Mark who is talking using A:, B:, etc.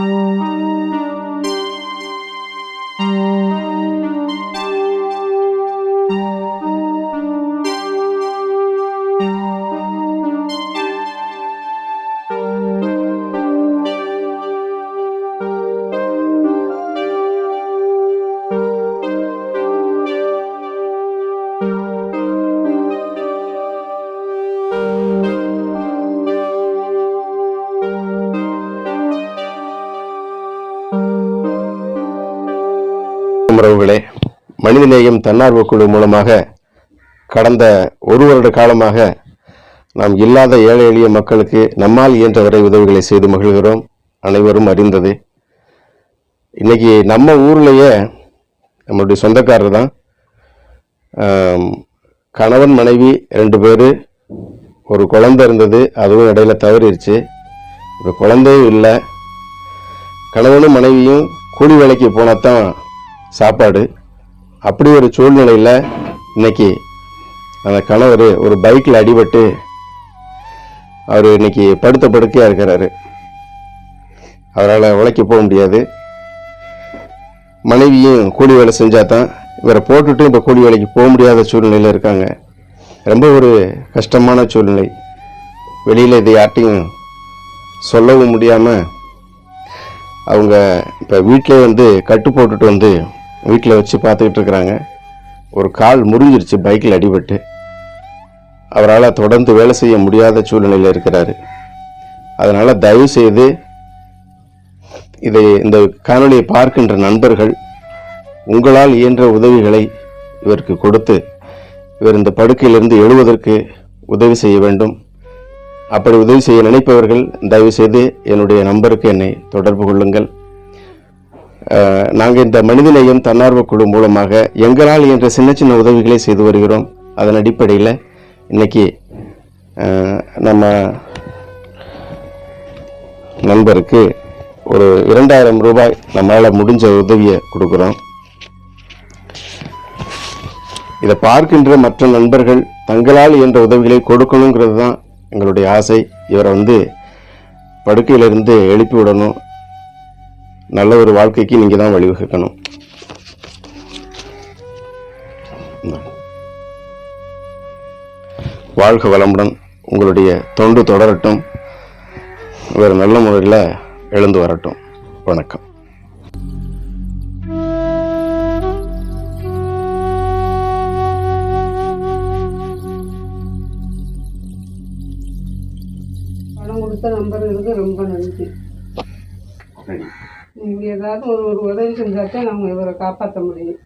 A: Música உறவுகளே. மனிதநேயம் தன்னார்வ குழு மூலமாக கடந்த ஒரு வருட காலமாக நாம் இல்லாத ஏழை எளிய மக்களுக்கு நம்மால் இயன்றவரை உதவிகளை செய்து மகிழ்கிறோம். அனைவரும் அறிந்தது. இன்னைக்கு நம்ம ஊர்லேயே நம்மளுடைய சொந்தக்காரர் தான். கணவன் மனைவி ரெண்டு பேர் ஒரு குழந்தை இருந்தது அதுவும் இடையில தவறிடுச்சு. இப்போ குழந்தையும் இல்லை. கணவனும் மனைவியும் கூலி வேலைக்கு போனால் தான் சாப்பாடு. அப்படி ஒரு சூழ்நிலையில் இன்னைக்கு அந்த கணவர் ஒரு பைக்கில் அடிபட்டு அவர் இன்னைக்கு படுத்த படுக்கையாக இருக்கிறாரு. அவரால் உழைக்க போக முடியாது. மனைவியும் கூலி வேலை செஞ்சால் தான் இவரை போட்டுட்டு இப்போ கூலி வேலைக்கு போக முடியாத சூழ்நிலையில் இருக்காங்க. ரொம்ப ஒரு கஷ்டமான சூழ்நிலை. வெளியில் இதை யார்ட்டையும் சொல்லவும் முடியாமல் அவங்க இப்போ வீட்டிலே வந்து கட்டு போட்டுட்டு வந்து வீட்டில் வச்சு பார்த்துக்கிட்டு இருக்கிறாங்க. ஒரு கால் முறிஞ்சிருச்சு பைக்கில் அடிபட்டு. அவரால் தொடர்ந்து வேலை செய்ய முடியாத சூழ்நிலையில் இருக்கிறாரு. அதனால் தயவு செய்து இதை இந்த காணொலியை பார்க்கின்ற நண்பர்கள் உங்களால் இயன்ற உதவிகளை இவருக்கு கொடுத்து இவர் இந்த படுக்கையிலிருந்து எழுவதற்கு உதவி செய்ய வேண்டும். அப்படி உதவி செய்ய நினைப்பவர்கள் தயவு செய்து என்னுடைய நம்பருக்கு என்னை தொடர்பு கொள்ளுங்கள். நாங்கள் இந்த மனிதநேயம் தன்னார்வ குழு மூலமாக எங்களால் என்ற சின்ன சின்ன உதவிகளை செய்து வருகிறோம். அதன் அடிப்படையில் இன்றைக்கி நம்ம நண்பருக்கு ஒரு இரண்டாயிரம் ரூபாய் நம்மளால் முடிஞ்ச உதவியை கொடுக்குறோம். இதை பார்க்கின்ற மற்ற நண்பர்கள் தங்களால் என்ற உதவிகளை கொடுக்கணுங்கிறது தான் எங்களுடைய ஆசை. இவரை வந்து படுக்கையிலிருந்து எழுப்பி விடணும். நல்ல ஒரு வாழ்க்கைக்கு நீங்கள் தான் வழிவகுக்கணும். வாழ்க வளமுடன் உங்களுடைய தொண்டு தொடரட்டும். இவர் நல்ல முறையில் எழுந்து வரட்டும். வணக்கம்.
B: பணம் கொடுத்த நம்பர்களுக்கு ரொம்ப நன்றி. நீங்கள் ஏதாவது ஒரு ஒரு உதவி செஞ்சாதான் நம்ம இவரை காப்பாற்ற முடியும்.